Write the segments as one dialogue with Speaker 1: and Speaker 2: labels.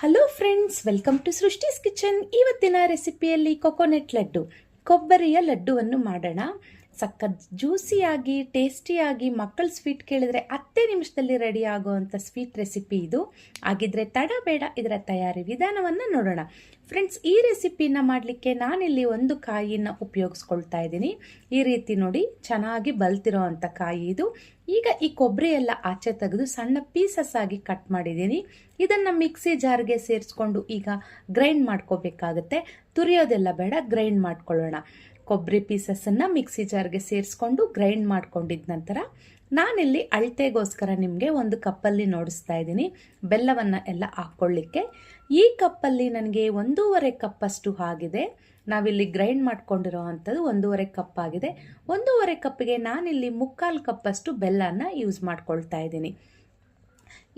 Speaker 1: Hello friends welcome to Srishti's kitchen ಇವತ್ತಿನ ರೆಸಿಪಿಯಲ್ಲಿ coconut laddu ಕೊಬ್ಬರಿಯ ಲಡ್ಡುವನ್ನು ಮಾಡೋಣ. ಸಖತ್ ಜ್ಯೂಸಿಯಾಗಿ, ಟೇಸ್ಟಿಯಾಗಿ ಮಕ್ಕಳು ಸ್ವೀಟ್ ಕೇಳಿದರೆ ಹತ್ತೇ ನಿಮಿಷದಲ್ಲಿ ರೆಡಿ ಆಗುವಂಥ ಸ್ವೀಟ್ ರೆಸಿಪಿ ಇದು. ಆಗಿದ್ರೆ ತಡ ಬೇಡ, ಇದರ ತಯಾರಿ ವಿಧಾನವನ್ನು ನೋಡೋಣ. ಫ್ರೆಂಡ್ಸ್ ಈ ರೆಸಿಪಿನ ಮಾಡಲಿಕ್ಕೆ ನಾನಿಲ್ಲಿ ಒಂದು ಕಾಯಿಯನ್ನು ಉಪಯೋಗಿಸ್ಕೊಳ್ತಾ ಇದ್ದೀನಿ. ಈ ರೀತಿ ನೋಡಿ, ಚೆನ್ನಾಗಿ ಬಲ್ತಿರೋ ಅಂಥ ಕಾಯಿ ಇದು. ಈಗ ಈ ಕೊಬ್ಬರಿ ಎಲ್ಲ ಆಚೆ ತೆಗೆದು ಸಣ್ಣ ಪೀಸಸ್ ಆಗಿ ಕಟ್ ಮಾಡಿದ್ದೀನಿ. ಇದನ್ನು ಮಿಕ್ಸಿ ಜಾರ್ಗೆ ಸೇರಿಸ್ಕೊಂಡು ಈಗ ಗ್ರೈಂಡ್ ಮಾಡ್ಕೋಬೇಕಾಗತ್ತೆ. ತುರಿಯೋದೆಲ್ಲ ಬೇಡ ಗ್ರೈಂಡ್ ಮಾಡ್ಕೊಳ್ಳೋಣ. ಕೊಬ್ಬರಿ ಪೀಸಸನ್ನು ಮಿಕ್ಸಿ ಜಾರ್ಗೆ ಸೇರಿಸ್ಕೊಂಡು ಗ್ರೈಂಡ್ ಮಾಡ್ಕೊಂಡಿದ್ದ ನಂತರ ನಾನಿಲ್ಲಿ ಅಳತೆಗೋಸ್ಕರ ನಿಮಗೆ ಒಂದು ಕಪ್ಪಲ್ಲಿ ನೋಡಿಸ್ತಾ ಇದ್ದೀನಿ. ಬೆಲ್ಲವನ್ನು ಎಲ್ಲ ಹಾಕ್ಕೊಳ್ಳಿಕ್ಕೆ. ಈ ಕಪ್ಪಲ್ಲಿ ನನಗೆ ಒಂದೂವರೆ ಕಪ್ಪಷ್ಟು ಆಗಿದೆ. ನಾವಿಲ್ಲಿ ಗ್ರೈಂಡ್ ಮಾಡ್ಕೊಂಡಿರೋ ಅಂಥದ್ದು ಒಂದೂವರೆ ಕಪ್ ಆಗಿದೆ. ಒಂದೂವರೆ ಕಪ್ಪಿಗೆ ನಾನಿಲ್ಲಿ ಮುಕ್ಕಾಲು ಕಪ್ಪಷ್ಟು ಬೆಲ್ಲನ ಯೂಸ್ ಮಾಡ್ಕೊಳ್ತಾ ಇದ್ದೀನಿ.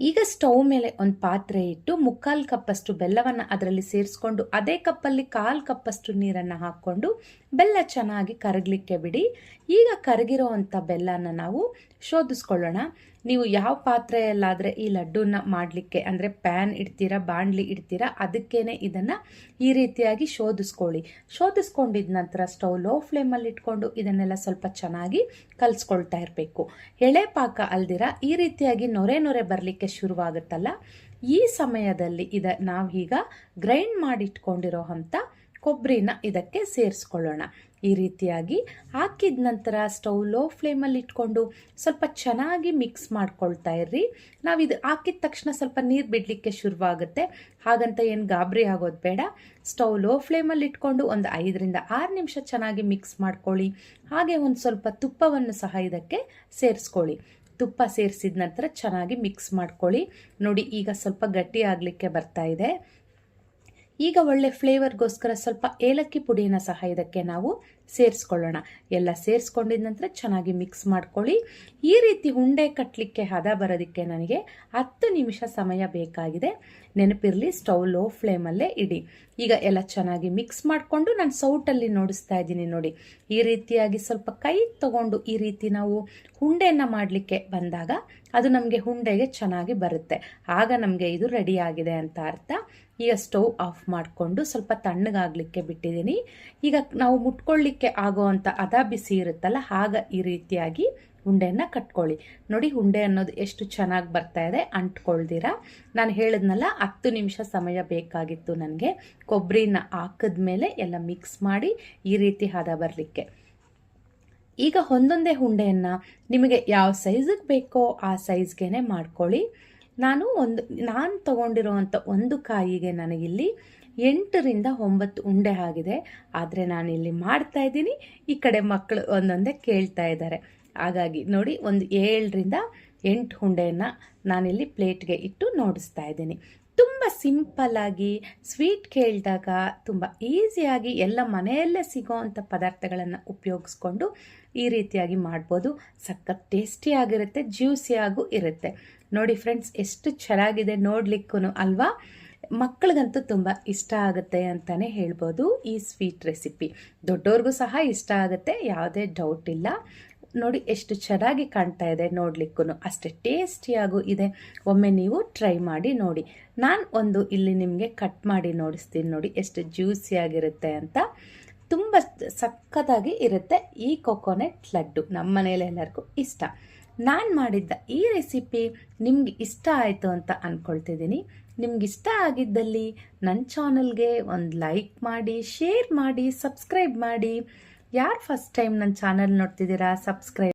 Speaker 1: ಈಗ ಸ್ಟವ್ ಮೇಲೆ ಒಂದು ಪಾತ್ರೆ ಇಟ್ಟು ಮುಕ್ಕಾಲು ಕಪ್ಪಷ್ಟು ಬೆಲ್ಲವನ್ನು ಅದರಲ್ಲಿ ಸೇರಿಸ್ಕೊಂಡು ಅದೇ ಕಪ್ಪಲ್ಲಿ ಕಾಲು ಕಪ್ಪಷ್ಟು ನೀರನ್ನು ಹಾಕ್ಕೊಂಡು ಬೆಲ್ಲ ಚೆನ್ನಾಗಿ ಕರಗಲಿಕ್ಕೆ ಬಿಡಿ. ಈಗ ಕರಗಿರೋ ಅಂಥ ಬೆಲ್ಲನ ನಾವು ಶೋಧಿಸ್ಕೊಳ್ಳೋಣ. ನೀವು ಯಾವ ಪಾತ್ರೆಯಲ್ಲಾದರೆ ಈ ಲಡ್ಡೂನ ಮಾಡಲಿಕ್ಕೆ ಅಂದರೆ ಪ್ಯಾನ್ ಇಡ್ತೀರಾ, ಬಾಣಲಿ ಇಡ್ತೀರಾ, ಅದಕ್ಕೇನೆ ಇದನ್ನು ಈ ರೀತಿಯಾಗಿ ಶೋಧಿಸ್ಕೊಳ್ಳಿ. ಶೋಧಿಸ್ಕೊಂಡಿದ ನಂತರ ಸ್ಟವ್ ಲೋ ಫ್ಲೇಮಲ್ಲಿ ಇಟ್ಕೊಂಡು ಇದನ್ನೆಲ್ಲ ಸ್ವಲ್ಪ ಚೆನ್ನಾಗಿ ಕಲಿಸ್ಕೊಳ್ತಾ ಇರಬೇಕು. ಎಳೆ ಪಾಕ ಅಲ್ದಿರ ಈ ರೀತಿಯಾಗಿ ನೊರೆ ನೊರೆ ಬರಲಿಕ್ಕೆ ಶುರುವಾಗುತ್ತಲ್ಲ. ಈ ಸಮಯದಲ್ಲಿ ಇದ ನಾವೀಗ ಗ್ರೈಂಡ್ ಮಾಡಿಟ್ಕೊಂಡಿರೋ ಅಂಥ ಕೊಬ್ಬರಿನ ಇದಕ್ಕೆ ಸೇರಿಸ್ಕೊಳ್ಳೋಣ. ಈ ರೀತಿಯಾಗಿ ಹಾಕಿದ ನಂತರ ಸ್ಟವ್ ಲೋ ಫ್ಲೇಮಲ್ಲಿ ಇಟ್ಕೊಂಡು ಸ್ವಲ್ಪ ಚೆನ್ನಾಗಿ ಮಿಕ್ಸ್ ಮಾಡ್ಕೊಳ್ತಾ ಇರ್ರಿ. ನಾವು ಇದು ಹಾಕಿದ ತಕ್ಷಣ ಸ್ವಲ್ಪ ನೀರು ಬಿಡಲಿಕ್ಕೆ ಶುರುವಾಗುತ್ತೆ. ಹಾಗಂತ ಏನು ಗಾಬರಿ ಆಗೋದು ಬೇಡ. ಸ್ಟವ್ ಲೋ ಫ್ಲೇಮಲ್ಲಿ ಇಟ್ಕೊಂಡು ಒಂದು ಐದರಿಂದ ಆರು ನಿಮಿಷ ಚೆನ್ನಾಗಿ ಮಿಕ್ಸ್ ಮಾಡ್ಕೊಳ್ಳಿ. ಹಾಗೆ ಒಂದು ಸ್ವಲ್ಪ ತುಪ್ಪವನ್ನು ಸಹ ಇದಕ್ಕೆ ಸೇರಿಸ್ಕೊಳ್ಳಿ. ತುಪ್ಪ ಸೇರಿಸಿದ ನಂತರ ಚೆನ್ನಾಗಿ ಮಿಕ್ಸ್ ಮಾಡ್ಕೊಳ್ಳಿ. ನೋಡಿ, ಈಗ ಸ್ವಲ್ಪ ಗಟ್ಟಿ ಆಗಲಿಕ್ಕೆ ಬರ್ತಾ ಇದೆ. ಈಗ ಒಳ್ಳೆ ಫ್ಲೇವರ್ಗೋಸ್ಕರ ಸ್ವಲ್ಪ ಏಲಕ್ಕಿ ಪುಡಿನ ಸಹ ಇದಕ್ಕೆ ನಾವು ಸೇರಿಸ್ಕೊಳ್ಳೋಣ. ಎಲ್ಲ ಸೇರಿಸ್ಕೊಂಡಿದ ನಂತರ ಚೆನ್ನಾಗಿ ಮಿಕ್ಸ್ ಮಾಡ್ಕೊಳ್ಳಿ. ಈ ರೀತಿ ಉಂಡೆ ಕಟ್ಟಲಿಕ್ಕೆ ಹದ ಬರೋದಕ್ಕೆ ನನಗೆ ಹತ್ತು ನಿಮಿಷ ಸಮಯ ಬೇಕಾಗಿದೆ. ನೆನಪಿರಲಿ ಸ್ಟವ್ ಲೋ ಫ್ಲೇಮಲ್ಲೇ ಇಡಿ. ಈಗ ಎಲ್ಲ ಚೆನ್ನಾಗಿ ಮಿಕ್ಸ್ ಮಾಡಿಕೊಂಡು ನಾನು ಸೌಟಲ್ಲಿ ನೋಡಿಸ್ತಾ ಇದ್ದೀನಿ ನೋಡಿ. ಈ ರೀತಿಯಾಗಿ ಸ್ವಲ್ಪ ಕೈ ತಗೊಂಡು ಈ ರೀತಿ ನಾವು ಹುಂಡೆಯನ್ನು ಮಾಡಲಿಕ್ಕೆ ಬಂದಾಗ ಅದು ನಮಗೆ ಹುಂಡೆಗೆ ಚೆನ್ನಾಗಿ ಬರುತ್ತೆ. ಆಗ ನಮಗೆ ಇದು ರೆಡಿಯಾಗಿದೆ ಅಂತ ಅರ್ಥ. ಈಗ ಸ್ಟವ್ ಆಫ್ ಮಾಡಿಕೊಂಡು ಸ್ವಲ್ಪ ತಣ್ಣಗಾಗಲಿಕ್ಕೆ ಬಿಟ್ಟಿದ್ದೀನಿ. ಈಗ ನಾವು ಮುಟ್ಕೊಳ್ಳಿಕ್ಕೆ ಆಗೋವಂಥ ಅದ ಬಿಸಿ ಇರುತ್ತಲ್ಲ ಆಗ ಈ ರೀತಿಯಾಗಿ ಉಂಡೆಯನ್ನು ಕಟ್ಕೊಳ್ಳಿ. ನೋಡಿ, ಉಂಡೆ ಅನ್ನೋದು ಎಷ್ಟು ಚೆನ್ನಾಗಿ ಬರ್ತಾ ಇದೆ, ಅಂಟ್ಕೊಳ್ದಿರ. ನಾನು ಹೇಳಿದ್ನಲ್ಲ, ಹತ್ತು ನಿಮಿಷ ಸಮಯ ಬೇಕಾಗಿತ್ತು ನನಗೆ. ಕೊಬ್ಬರಿನ ಹಾಕಿದ್ಮೇಲೆ ಎಲ್ಲ ಮಿಕ್ಸ್ ಮಾಡಿ ಈ ರೀತಿ ಹದ ಬರಲಿಕ್ಕೆ. ಈಗ ಒಂದೊಂದೇ ಉಂಡೆಯನ್ನು ನಿಮಗೆ ಯಾವ ಸೈಜಿಗೆ ಬೇಕೋ ಆ ಸೈಜ್ಗೆ ಮಾಡ್ಕೊಳ್ಳಿ. ನಾನು ಒಂದು, ನಾನು ತಗೊಂಡಿರುವಂಥ ಒಂದು ಕಾಯಿಗೆ ನನಗಿಲ್ಲಿ ಎಂಟರಿಂದ ಒಂಬತ್ತು ಉಂಡೆ ಆಗಿದೆ. ಆದರೆ ನಾನಿಲ್ಲಿ ಮಾಡ್ತಾ ಇದ್ದೀನಿ. ಈ ಕಡೆ ಮಕ್ಕಳು ಒಂದೊಂದೇ ಕೇಳ್ತಾ ಇದ್ದಾರೆ. ಹಾಗಾಗಿ ನೋಡಿ, ಒಂದು ಏಳರಿಂದ ಎಂಟು ಉಂಡೆಯನ್ನು ನಾನಿಲ್ಲಿ ಪ್ಲೇಟ್ಗೆ ಇಟ್ಟು ನೋಡಿಸ್ತಾ ಇದ್ದೀನಿ. ತುಂಬ ಸಿಂಪಲ್ಲಾಗಿ ಸ್ವೀಟ್ ಕೇಳಿದಾಗ ತುಂಬ ಈಸಿಯಾಗಿ ಎಲ್ಲ ಮನೆಯಲ್ಲೇ ಸಿಗೋವಂಥ ಪದಾರ್ಥಗಳನ್ನು ಉಪಯೋಗಿಸ್ಕೊಂಡು ಈ ರೀತಿಯಾಗಿ ಮಾಡ್ಬೋದು. ಸಖತ್ ಟೇಸ್ಟಿಯಾಗಿರುತ್ತೆ ಜ್ಯೂಸಿಯಾಗೂ ಇರುತ್ತೆ. ನೋಡಿ ಫ್ರೆಂಡ್ಸ್ ಎಷ್ಟು ಚೆನ್ನಾಗಿದೆ ನೋಡ್ಲಿಕ್ಕೂ ಅಲ್ವಾ? ಮಕ್ಕಳಿಗಂತೂ ತುಂಬ ಇಷ್ಟ ಆಗುತ್ತೆ ಅಂತಲೇ ಹೇಳ್ಬೋದು ಈ ಸ್ವೀಟ್ ರೆಸಿಪಿ ದೊಡ್ಡವ್ರಿಗೂ ಸಹ ಇಷ್ಟ ಆಗುತ್ತೆ, ಯಾವುದೇ ಡೌಟ್ ಇಲ್ಲ. ನೋಡಿ ಎಷ್ಟು ಚೆನ್ನಾಗಿ ಕಾಣ್ತಾ ಇದೆ ನೋಡ್ಲಿಕ್ಕೂ ಅಷ್ಟೇ ಟೇಸ್ಟಿಯಾಗೂ ಇದೆ. ಒಮ್ಮೆ ನೀವು ಟ್ರೈ ಮಾಡಿ ನೋಡಿ. ನಾನು ಒಂದು ಇಲ್ಲಿ ನಿಮಗೆ ಕಟ್ ಮಾಡಿ ನೋಡಿಸ್ತೀನಿ ನೋಡಿ ಎಷ್ಟು ಜ್ಯೂಸಿಯಾಗಿರುತ್ತೆ ಅಂತ. ತುಂಬ ಸಕ್ಕತ್ತಾಗಿ ಇರುತ್ತೆ ಈ ಕೊಕೊನೆಟ್ ಲಡ್ಡು. ನಮ್ಮ ಮನೇಲಿ ಎಲ್ಲರಿಗೂ ಇಷ್ಟ. ನಾನು ಮಾಡಿದ್ದ ಈ ರೆಸಿಪಿ ನಿಮ್ಗೆ ಇಷ್ಟ ಆಯಿತು ಅಂತ ಅಂದ್ಕೊಳ್ತಿದ್ದೀನಿ ನಿಮ್ಗೆ ಇಷ್ಟ ಆಗಿದ್ದಲ್ಲಿ ನನ್ನ ಚಾನಲ್ಗೆ ಒಂದು ಲೈಕ್ ಮಾಡಿ ಶೇರ್ ಮಾಡಿ ಸಬ್ಸ್ಕ್ರೈಬ್ ಮಾಡಿ. ಯಾರು ಫಸ್ಟ್ ಟೈಮ್ ನನ್ನ ಚಾನಲ್ ನೋಡ್ತಿದ್ದೀರಾ? ಸಬ್ಸ್ಕ್ರೈಬ್